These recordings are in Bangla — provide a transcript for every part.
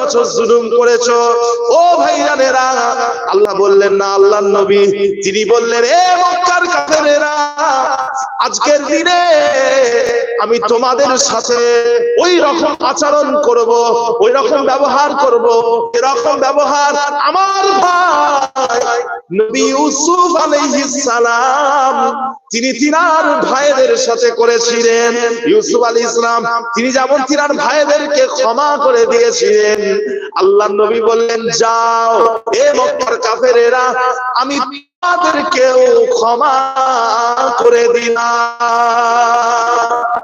বছর জুলুম করেছ। ও ভাইজানেরা আল্লাহ বললেন, না, আল্লাহর নবী। তিনি বললেন, এ মক্কার কাফেরেরা, আজকের দিনে আমি তোমাদের সাথে ওই রকম আচরণ করব, ওই রকম ব্যবহার করব এরকম ব্যবহার আমার ভাই নবী ইউসুফ আলাইহিস সালাম, তিনি তিনার ভাইদের সাথে করেছিলেন। ইউসুফ আলাইহিস ইসলাম তিনি যেমন তিনার ভাইদেরকে ক্ষমা করে দিয়েছিলেন আল্লাহ নবী বললেন, যাও, এ মক্কার কাফেরেরা, আমি তোমাদেরকেও ক্ষমা করে দিলাম।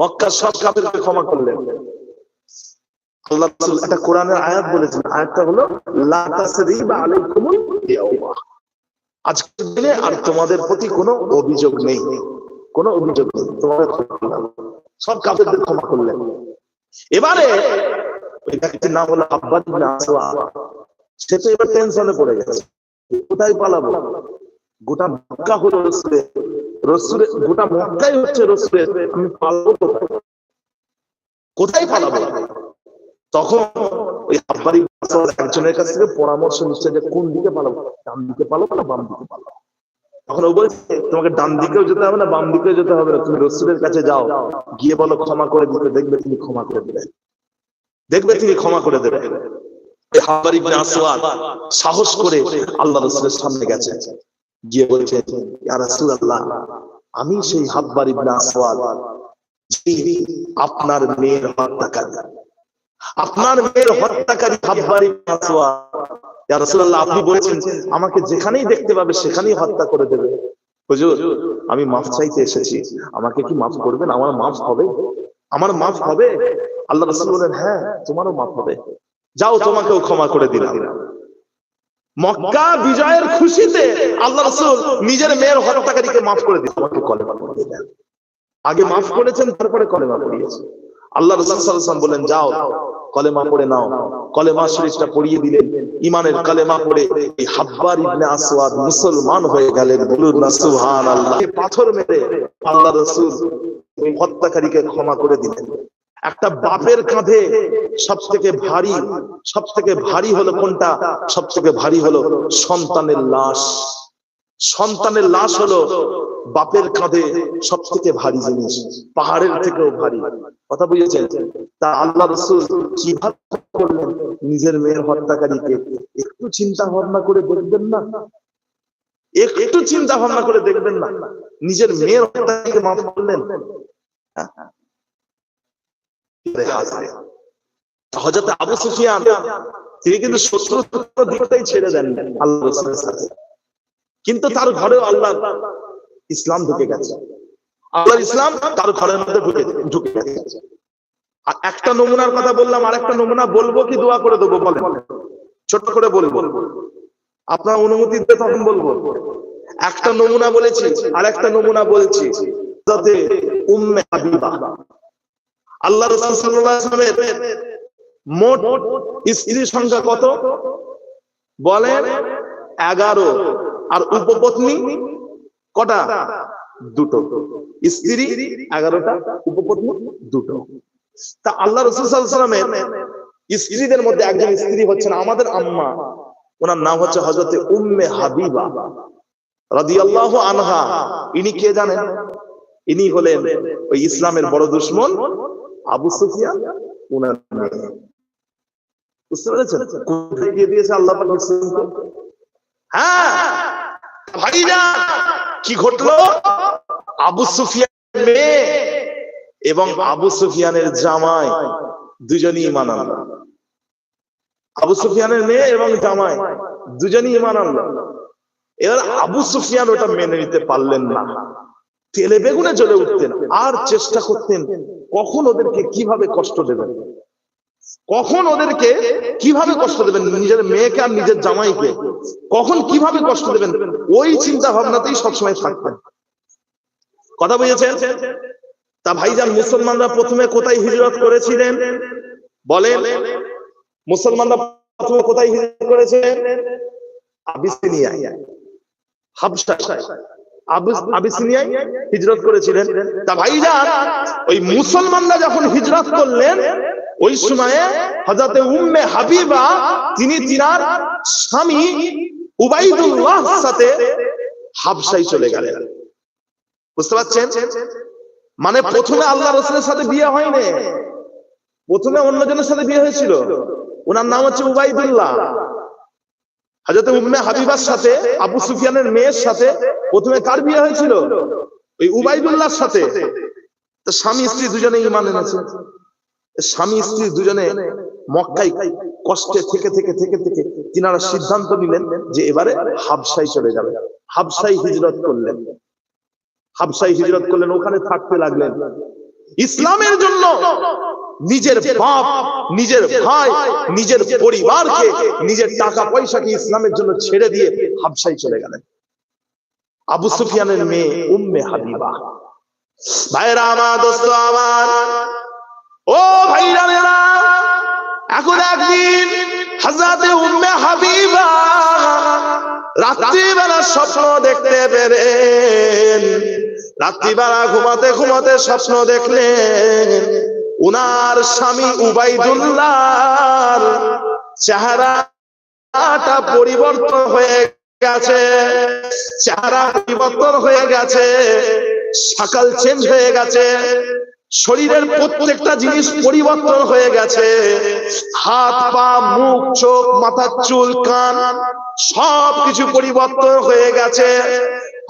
মক্কার সব কাফেরকে দিনে আর তোমাদের প্রতি কোনো অভিযোগ নেই। কোনো অভিযোগ নেই। সব ক্ষমা করলেন। এবারে ব্যক্তির নাম হলো আব্বাদ সে তো এবার টেনশনে পড়ে গেছে। কোথায় পালাবো? গোটা মক্কা হলো রসুলের। রসুলের, গোটা মক্কাই হচ্ছে রসুলের। আমি কোথায়? পালাবো? তখন ওই আব্বার একজনের কাছ থেকে পরামর্শ নিচ্ছে যে কোন দিকে পালাবো? ডান দিকে পালাবো না বাম দিকে পালাবো? তখন ও বলছে, তোমাকে ডান দিকেও যেতে হবে না, বাম দিকেও যেতে হবে না। তুমি রসুলের কাছে যাও। গিয়ে বলো, ক্ষমা করে দিতে। দেখবে তিনি ক্ষমা করে দেবে দেখবে তিনি ক্ষমা করে দেবে। সাহস করে আল্লাহ রসুলের সামনে গেছে। গিয়ে বলছে আমি সেই হাব্বার ইবনে আসওয়াদ আপনার মেয়ের হত্যাকারী। আপনার মেয়ের হত্যাকারী হাব্বার ইবনে আসওয়াদ। ইয়া রাসূলুল্লাহ, আপনি বলেছেন, আমাকে যেখানেই দেখতে পাবে, সেখানেই হত্যা করে দেবে। হুজুর, আমি মাফ চাইতে এসেছি। আমাকে কি মাফ করবেন? আমার মাফ হবে। আমার মাফ হবে? আল্লাহ রসুল বলেন হ্যাঁ তোমারও মাফ হবে। যাও, তোমাকেও ক্ষমা করে দিলাম। মক্কা বিজয়ের খুশিতে আল্লাহ রসুল নিজের মেয়ের হত্যাকারীকে মাফ করে দিলেন। তোমাকে দিলেন আগে মাফ করেছেন, তারপরে কলেমা পড়িয়েছেন। আল্লাহ রসুল সাল্লাম বলেন, যাও কলেমা পড়ে নাও। কলেমা শরীফটা পড়িয়ে দিলেন। ইমানের কলেমা পড়ে এই হাব্বার ইবনে আসওয়াদ মুসলমান হয়ে গেলেন। বলুন না, সুবহানাল্লাহ। পাথর মেরে আল্লাহ রাসূল হত্যাকারীকে ক্ষমা করে দিলেন। একটা বাপের কাঁধে সব থেকে ভারী সব থেকে ভারী হলো কোনটা? সব থেকে ভারী হলো সন্তানের লাশ। সন্তানের লাশ হলো বাপের কাঁধে সব থেকে ভারী জিনিস, পাহাড়ের থেকেও ভারী। কথা বুঝেছেন? তা আল্লাহ রসুল কীভাবে করলেন? নিজের মেয়ের হত্যাকারীকে একটু চিন্তা ভাবনা করে দেখবেন না? একটু চিন্তা ভাবনা করে দেখবেন না? নিজের মেয়ের হত্যাকারীকে মাফ করলেন? হজরত আবু সুফিয়ান, তিনি কিন্তু শত্রু দিকটাই ছেড়ে দেন আল্লাহ রসুলের সাথে। কিন্তু তার ঘরেও আল্লাহ ইসলাম ঢুকে গেছে। আল্লাহ ইসলাম তার ঘরের মধ্যে ঢুকে ঢুকে গেছে। আর একটা নমুনার কথা বললাম আর একটা নমুনা বলব কি দোয়া করে দেবো বলেন। ছোট করে বলব। আপনার অনুমতি দিতে তখন বলব। একটা নমুনা বলেছি আর একটা নমুনা বলছি। যাতে উম্মে হাবিবা। আল্লাহ রসুল ওয়াসাল্লামের মোট স্ত্রী সংখ্যা কত? বলেন এগারো। আর উপপত্নী? কটা? দুটো। স্ত্রী এগারোটা, উপপত্নী দুটো। তা আল্লাহ রসুল সাল্লামের স্ত্রীদের মধ্যে একজন স্ত্রী হচ্ছেন আমাদের আম্মা। ওনার নাম হচ্ছে হজরতে উম্মে হাবিবা রাদিয়াল্লাহু আনহা। ইনি কে জানেন? ইনি হলেন ওই ইসলামের বড় দুশ্মন আবু সুফিয়ান উনার বুঝতে পেরেছেন? গিয়ে দিয়েছে আল্লাহ? হ্যাঁ কি ঘটলো? আবু সুফিয়ান মেয়ে এবং আবু সুফিয়ানের জামাই দুজনই ইমান আনলো। আবু সুফিয়ানের মেয়ে এবং জামাই দুজনই ইমান আনলো। এবার আবু সুফিয়ান ওটা মেনে নিতে পারলেন না। তেলে বেগুনে জ্বলে উঠতেন, আর চেষ্টা করতেন কখন ওদেরকে কীভাবে কষ্ট দেবেন। কখন ওদেরকে কীভাবে কষ্ট দেবেন? নিজের মেয়েকে আর নিজের জামাইকে। কখন কীভাবে কষ্ট দেবেন? ওই চিন্তা ভাবনাতেই সবসময় থাকতেন কথা বুঝেছেন? তা ভাইজান, মুসলমানরা প্রথমে কোথায় হিজরত করেছিলেন? বলেন। মুসলমানরা প্রথমে কোথায় হিজরত করেছিলেন? আবিসিনিয়ায়। হাবশায়। হিজরত করেছিলেন। তা ভাইজান, ওই মুসলমানরা যখন হিজরত করলেন ওই সময়ে হজরতে উম্মে হাবিবা তিনি তিনার স্বামী উবাইদুল্লাহ সাথে হাবসাই চলে গেলেন। বুঝতে পারছেন? মানে প্রথমে আল্লাহ রসুলের সাথে বিয়ে হয়নি। প্রথমে অন্যজনের সাথে বিয়ে হয়েছিল। ওনার নাম হচ্ছে উবাইদুল্লাহ। হাজরত উম্মে হাবিবার সাথে, আবু সুফিয়ানের মেয়ের সাথে প্রথমে কার বিয়ে হয়েছিল? ওই উবাইদুল্লাহর সাথে। তো স্বামী স্ত্রী দুজনে ইমান এনেছে। স্বামী, স্ত্রী দুজনে মক্কাই কষ্টে থেকে থেকে থেকে থেকে তিনারা সিদ্ধান্ত নিলেন যে এবারে হাবসাই চলে যাবে। হাবসাই হিজরত করলেন। হাবসাই হিজরত করলেন, ওখানে থাকতে লাগলেন। ইসলামের জন্য নিজের বাপ, নিজের ভাই, নিজের পরিবারকে, নিজের টাকা পয়সাকে ইসলামের জন্য ছেড়ে দিয়ে হাবসাই চলে গেলেন। আবু সুফিয়ানের মেয়ে উম্মে হাবিবা। ভাইরা আমার দোস্ত, আমার এখন একদিন হাজরাতে উম্মে হাবিবা রাত্রিবেলা স্বপ্ন দেখতে পেরেন রাত্রিবেলা ঘুমাতে ঘুমাতে স্বপ্ন দেখলেন। উনার স্বামী উবাইদুল্লাহ চেহারাটা পরিবর্তন হয়ে গেছে, চেহারা পরিবর্তন হয়ে গেছে সকাল চেঞ্জ হয়ে গেছে। শরীরের প্রত্যেকটা জিনিস পরিবর্তন হয়ে গেছে। হাত, পা, মুখ, চোখ মাথার চুল, কান সব কিছু পরিবর্তন হয়ে গেছে।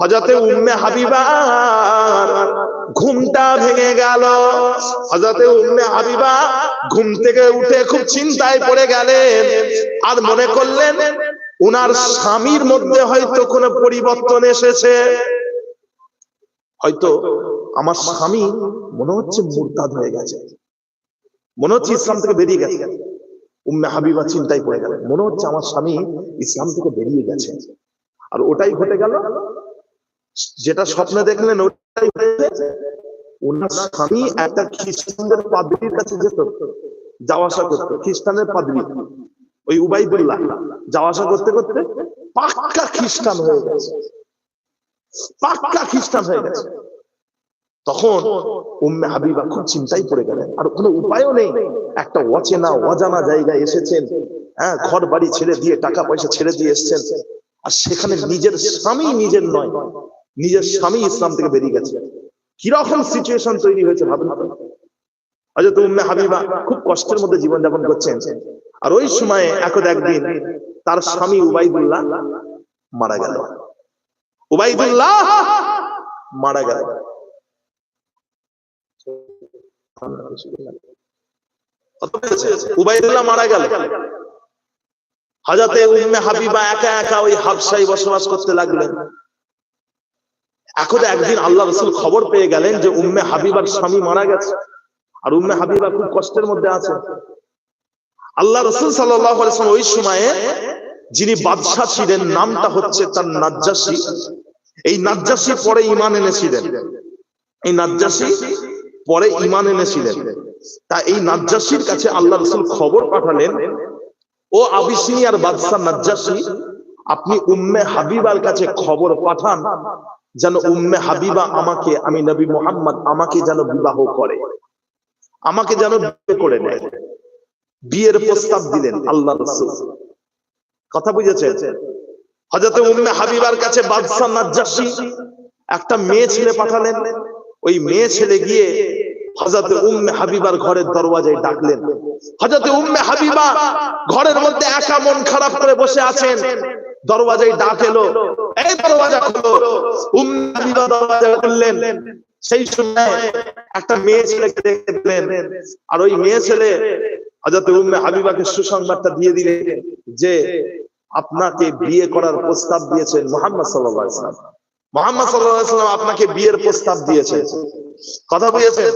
হজরতে উম্মে হাবিবা ঘুমটা ভেঙে গেল। হজরতে উম্মে হাবিবা ঘুম থেকে উঠে খুব চিন্তায় পড়ে গেলেন আর মনে করলেন, উনার স্বামীর মধ্যে হয়তো কোনো পরিবর্তন এসেছে। হয়তো আমার স্বামী মনে হচ্ছে মুরতাদ হয়ে গেছে। মনে হচ্ছে ইসলাম থেকে বেরিয়ে গেছে। উম্মে হাবিবা চিন্তায় পড়ে গেলেন। মনে হচ্ছে আমার স্বামী ইসলাম থেকে বেরিয়ে গেছে। আর ওটাই ঘটে গেল। যেটা স্বপ্নে দেখলেন ওটাই ওনার স্বামী একটা খ্রিস্টানদের পাদ্রির কাছে যেত। যাওয়া আসা করতো। খ্রিস্টানের পাদ্রি। ওই উবাইদুল্লাহ। যাওয়া আসা করতে করতে পাক্কা খ্রিস্টান হয়ে গেছে। পাক্কা খ্রিস্টান হয়ে গেছে। তখন উম্মে হাবিবা খুব চিন্তায় পড়ে গেলেন। আর কোনো উপায়ও নেই। একটা অচেনা, অজানা জায়গায় এসেছেন। হ্যাঁ ঘর বাড়ি ছেড়ে দিয়ে টাকা পয়সা ছেড়ে দিয়ে এসছেন। আর সেখানে নিজের স্বামী নিজের নয়, নিজের স্বামী ইসলাম থেকে বেরিয়ে গেছে। কীরকম সিচুয়েশন তৈরি হয়েছে ভাবেন। হয়তো উম্মে হাবিবা খুব কষ্টের মধ্যে জীবনযাপন করছেন। আর ওই সময়ে একদ একদিন তার স্বামী উবাইদুল্লাহ মারা গেল। উবাইদুল্লাহ মারা গেল। উবাইদুল্লাহ মারা গেল। হাজাতে উম্মে হাবিবা একা একা ওই হাবসাই বসবাস করতে লাগলেন। এখন একদিন আল্লাহ রসুল খবর পেয়ে গেলেন যে উম্মে হাবিবার স্বামী মারা গেছে। আর উম্মে হাবিবা খুব কষ্টের মধ্যে আছে। আল্লাহ রসুল সাল্লাম ওই সময়ে যিনি বাদশাহ ছিলেন, নামটা হচ্ছে তার নাজ্জাসী। এই নাজ্জাসী পরে ইমান এনেছিলেন। এই নাজ্জাসী পরে ইমান এনেছিলেন। তা এই নাজ্জাসীর কাছে আল্লাহ রসুল খবর পাঠালেন, ও আবিসিনিয়ার বাদশাহ নাজ্জাসী, আপনি উম্মে হাবিবার কাছে খবর পাঠান, যেন উম্মে হাবিবা আমাকে, আমি নবী মোহাম্মদ, আমাকে যেন বিবাহ করে, আমাকে যেন বিয়ে করে নেয়। বিয়ের প্রস্তাব দিলেন আল্লাহ রসুল। কথা বুঝেছে হজরত উম্মে হাবিবার কাছে বাদশাহ নাজ্জাসী একটা মেয়ে ছেলে পাঠালেন। ওই মেয়ে ছেলে গিয়ে হজরত উম্মে হাবিবার ঘরের দরওয়াজায় ডাকলেন হজরত উম্মে হাবিবা ঘরের মধ্যে একা মন খারাপ করে বসে আছেন। দরওয়াজায় ডাক এলো। এই দরওয়াজা খুলো উম্মে হাবিবা দরওয়াজা খুললেন সেই সময় একটা মেয়ে ছেলেকে দেখলেন আর ওই মেয়ে ছেলে হজরত উম্মে হাবিবাকে সুসংবাদটা দিয়ে দিলেন যে আপনাকে বিয়ে করার প্রস্তাব দিয়েছেন মোহাম্মদ সাল্লাহ মোহাম্মদ সাল্লাম আপনাকে বিয়ের প্রস্তাব দিয়েছে। কথা বুঝেছেন?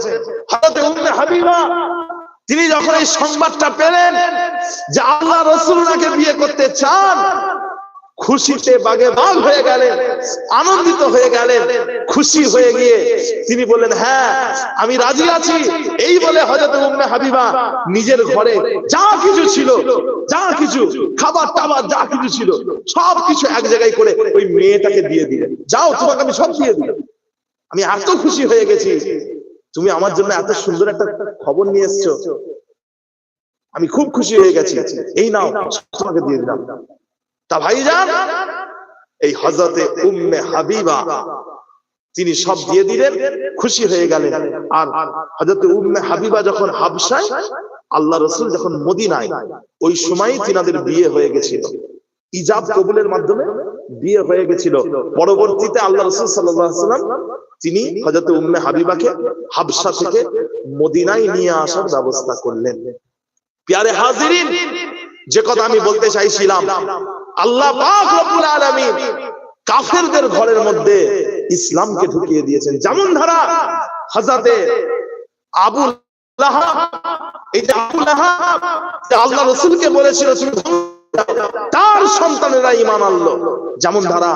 হাবিবা, তিনি যখন এই সংবাদটা পেলেন যে আল্লাহ রাসূল বিয়ে করতে চান খুশিতে বাগে বাগ হয়ে গেলেন, আনন্দিত হয়ে গেলেন, খুশি হয়ে গিয়ে তিনি বললেন হ্যাঁ আমি রাজি আছি। এই বলে হজরত উম্মে হাবিবা নিজের ঘরে যা কিছু ছিল, যা কিছু, খাবার টাবার যা কিছু ছিল, সব কিছু এক জায়গায় করে ওই মেয়েটাকে দিয়ে দিলেন। যাও, তোমাকে আমি সব দিয়ে দিলাম। আমি এত খুশি হয়ে গেছি। তুমি আমার জন্য এত সুন্দর একটা খবর নিয়ে এসছো। আমি খুব খুশি হয়ে গেছি। এই নাও তোমাকে দিয়ে দিলাম। তা ভাইজান, এই হজরতে উম্মে হাবিবা, তিনি সব দিয়ে দিলেন, খুশি হয়ে গেলেন। আর হজরত উম্মে হাবিবা যখন হাবসায় আল্লাহ রসুল যখন মদিনায়, ওই সময় তিনাদের বিয়ে হয়ে গেছিল। ইজাব কবুলের মাধ্যমে বিয়ে হয়ে গেছিল। পরবর্তীতে আল্লাহ রসুল সাল্লাম তিনি হজরত উম্মে হাবিবাকে হাবসা থেকে মদিনায় নিয়ে আসার ব্যবস্থা করলেন। পিয়ারে হাজিরিন, যে কথা আমি বলতে চাইছিলাম আল্লাহ কাফেরদের ঘরের মধ্যে ইসলামকে ঢুকিয়ে দিয়েছেন। যেমন ধারা হযরতে আবু লাহাব, এই যে আল্লাহ রাসূলকে বলেছিল তার সন্তানেরা আনলো। যেমন ধারা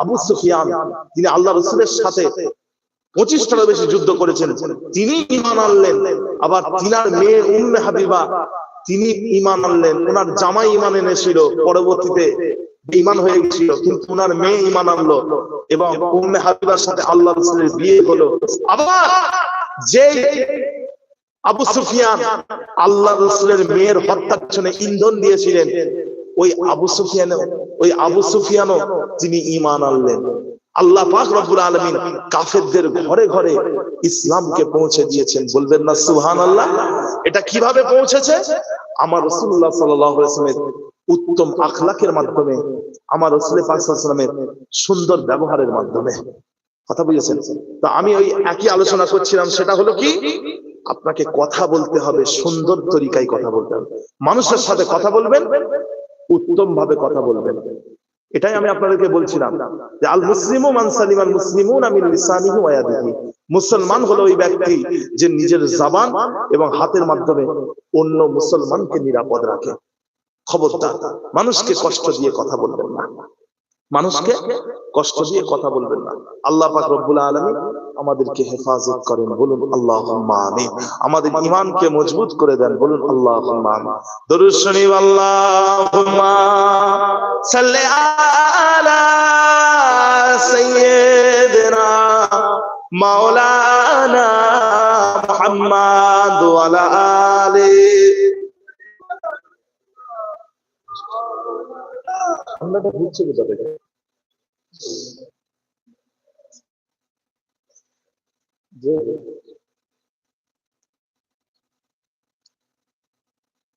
আবু সুফিয়ান, তিনি আল্লাহ রাসূলের সাথে পঁচিশটারও বেশি যুদ্ধ করেছেন। তিনি ঈমান আনলেন। আবার তিনার মেয়ে উম্মে হাবিবা তিনি ইমান আনলেন ওনার জামাই ঈমান এনেছিল, পরবর্তীতে ঈমান হয়ে গেছিল কিন্তু ওনার মেয়ে ঈমান আনলো এবং উম্মে হাবিবার সাথে আল্লাহ রাসূলের বিয়ে হলো। আবার যে আবু সুফিয়ান আল্লাহ রাসূলের মেয়ের হত্যার জন্য ইন্ধন দিয়েছিলেন, ওই আবু সুফিয়ান ওই আবু সুফিয়ানও তিনি ঈমান আনলেন। আল্লাহ পাক রব্বুল আলামিন কাফেরদের ঘরে ঘরে ইসলামকে পৌঁছে দিয়েছেন। বলবেন না সুবহানাল্লাহ, এটা কীভাবে পৌঁছেছে? আমার আলাইহি ওয়াসাল্লামের উত্তম আখলাকের মাধ্যমে, আমার রাসূল পাক সাল্লাল্লাহু আলাইহি ওয়াসাল্লামের সুন্দর ব্যবহারের মাধ্যমে। কথা বুঝেছেন? তো আমি ওই একই আলোচনা করছিলাম, সেটা হলো কি? আপনাকে কথা বলতে হবে, সুন্দর তরিকায় কথা বলতে হবে। মানুষের সাথে কথা বলবেন উত্তম ভাবে কথা বলবেন। এটাই আমি আপনাদেরকে বলছিলাম যে আল মুসলিমু মান সালিম আল মুসলিমুন আমিন লিসানিহি ওয়া ইয়াদিহি। মুসলমান হলো ওই ব্যক্তি যে নিজের জাবান এবং হাতের মাধ্যমে অন্য মুসলমানকে নিরাপদ রাখে। খবরদার, মানুষকে কষ্ট দিয়ে কথা বলবেন না। মানুষকে কষ্ট দিয়ে কথা বলবেন না। আল্লাহ পাক রব্বুল আলামিন আমাদেরকে হেফাজত করেন, বলুন আল্লাহুম্মা আমিন। আমাদের ঈমানকে মজবুত করে দেন, বলুন আল্লাহুম্মা আমিন। দরুদ শরীফ, আল্লাহুম্মা সাল্লি আলা সাইয়্যিদিনা মাওলানা ওয়া আলা আলিহি ঠান্ডাটা ঘুরছে কোথা থেকে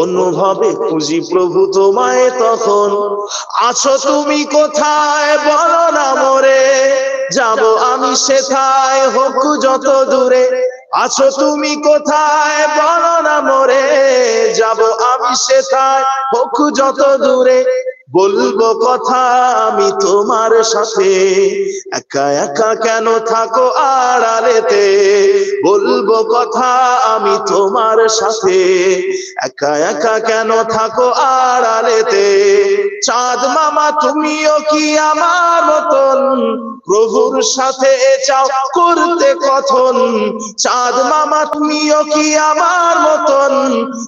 অনুভবে খুঁজি প্রভু তোমায় তখন। আছো তুমি কোথায়? বলো না মোরে। যাব আমি সেথায়, হোক যত দূরে। আছো তুমি কোথায়? বলো না মোরে। যাব আমি সেথায়, হোক যত দূরে। বলব কথা আমি তোমার সাথে। একা একা কেন থাকো আড়ালেতে? বলব কথা আমি তোমার সাথে। একা একা কেন থাকো আড়ালেতে? চাঁদ মামা, তুমিও কি আমার মতন? প্রভুর সাথে চাও করতে কথন চাঁদ মামা, তুমিও কি আমার মতন?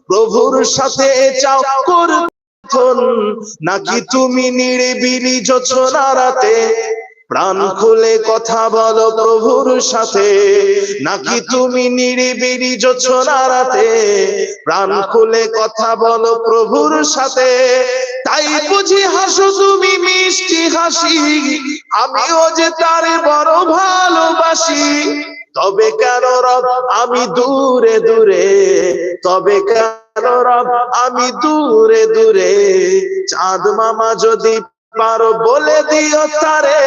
প্রভুর সাথে চাও করতে কথন নাকি তুমি নিরিবিলি যোছনা রাতে প্রাণ খুলে কথা বলো প্রভুর সাথে। নাকি তুমি নিরিবিলি যোছনা রাতে প্রাণ খুলে কথা বলো প্রভুর সাথে। তাই বুঝি হাসো তুমি মিষ্টি হাসি। আমিও যে তার বড় ভালোবাসি। তবে কেন রব আমি দূরে দূরে তবে কেন রব। আমি দূরে দূরে চাঁদ মামা যদি পারো বলে দিও তারে।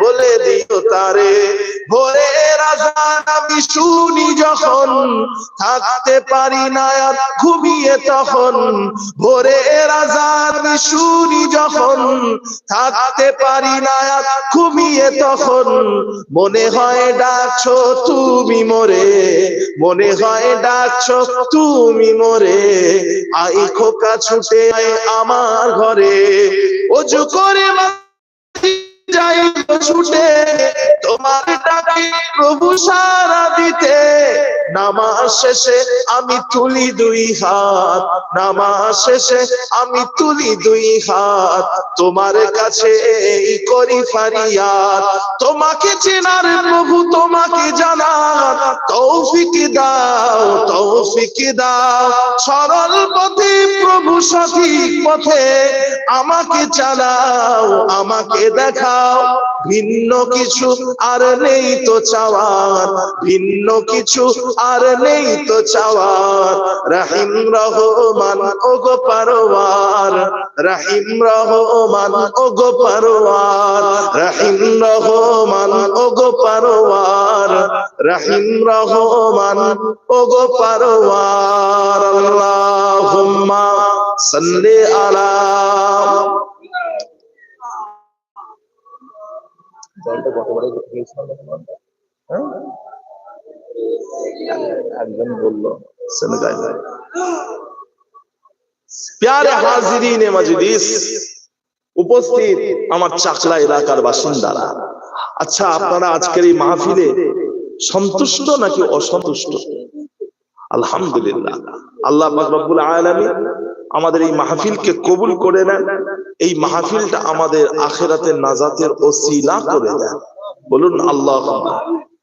বলে দিও তারে। ভোরে রাজান আমি শুনি যখন, থাকতে পারি না আর ঘুমিয়ে তখন। ভোরে রাজান আমি শুনি যখন, থাকতে পারি না আর ঘুমিয়ে তখন। মনে হয় ডাকছো তুমি মোরে, মনে হয় ডাকছো তুমি মোরে। আই খোকা ছুটে আমার ঘরে, অজু করে মা- যাই ছুটে তোমার ডাকে প্রভু সারা দিতে। নামাজ শেষে আমি তুলি দুই হাত, নামাজ শেষে আমি তুলি দুই হাত। তোমার কাছে এই করি ফারিয়াদ, তোমাকে চেনার প্রভু তোমাকে জানার তৌফিক দাও তৌফিক দাও। সরল পথে প্রভু সঠিক পথে আমাকে চালাও, আমাকে দেখাও। ভিন্ন কিছু আর নেই তো চাওয়ার, ভিন্ন কিছু আর নেই তো চাওয়ার রাহিম রহমান ও গো পারোয়ার। রাহিম রহমান ও গো পারোয়ার। রাহিম রহমান ও গো পারোয়ার। রাহিম রহমান ও গো পারোয়ার। আল্লাহুম্মা সাল্লি আলা হ্যাঁ? একজন বলল বলল সেনেগাল প্যারে হাজিরিন মজলিস, উপস্থিত আমার চাকলা এলাকার বাসিন্দারা। আচ্ছা আপনারা আজকের এই মাহফিলে সন্তুষ্ট নাকি অসন্তুষ্ট? আলহামদুলিল্লাহ। আল্লাহ রব্বুল আলামিন আমাদের এই মাহফিলকে কবুল করে নেন। এই মাহফিলটা আমাদের আখেরাতের নাজাতের ওসিলা করে দেন। বলুন, আল্লাহ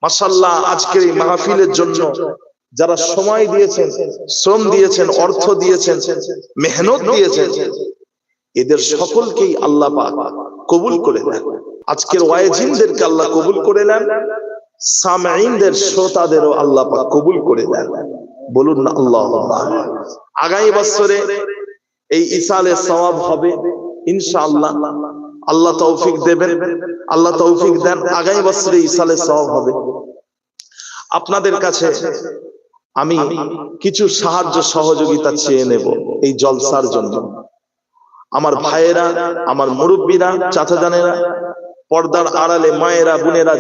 মাশাল্লাহ আজকের এই মাহফিলের জন্য যারা সময় দিয়েছেন শ্রম দিয়েছেন অর্থ দিয়েছেন মেহনত দিয়েছেন এদের সকলকেই আল্লাহ পাক কবুল করে দেন। আজকের ওয়াইজিনদেরকে আল্লাহ কবুল করে নেন সামাইনদের শ্রোতাদেরও আল্লাহ পাক কবুল করে দেন। বলুন না আল্লাহ আগামী বছরে এই ইসালে সওয়াব হবে ইনশাআল্লাহ। আল্লাহ তৌফিক দেবেন। আল্লাহ তৌফিক দেন। আগামী বছরে ইসালে সব হবে। আপনাদের কাছে আমি কিছু সাহায্য সহযোগিতা চেয়ে নেব এই জলসার জন্য। আমার ভাইয়েরা, আমার মুরব্বীরা চাচা জানেরা পর্দার আড়ালে মায়েরা, বোনেরা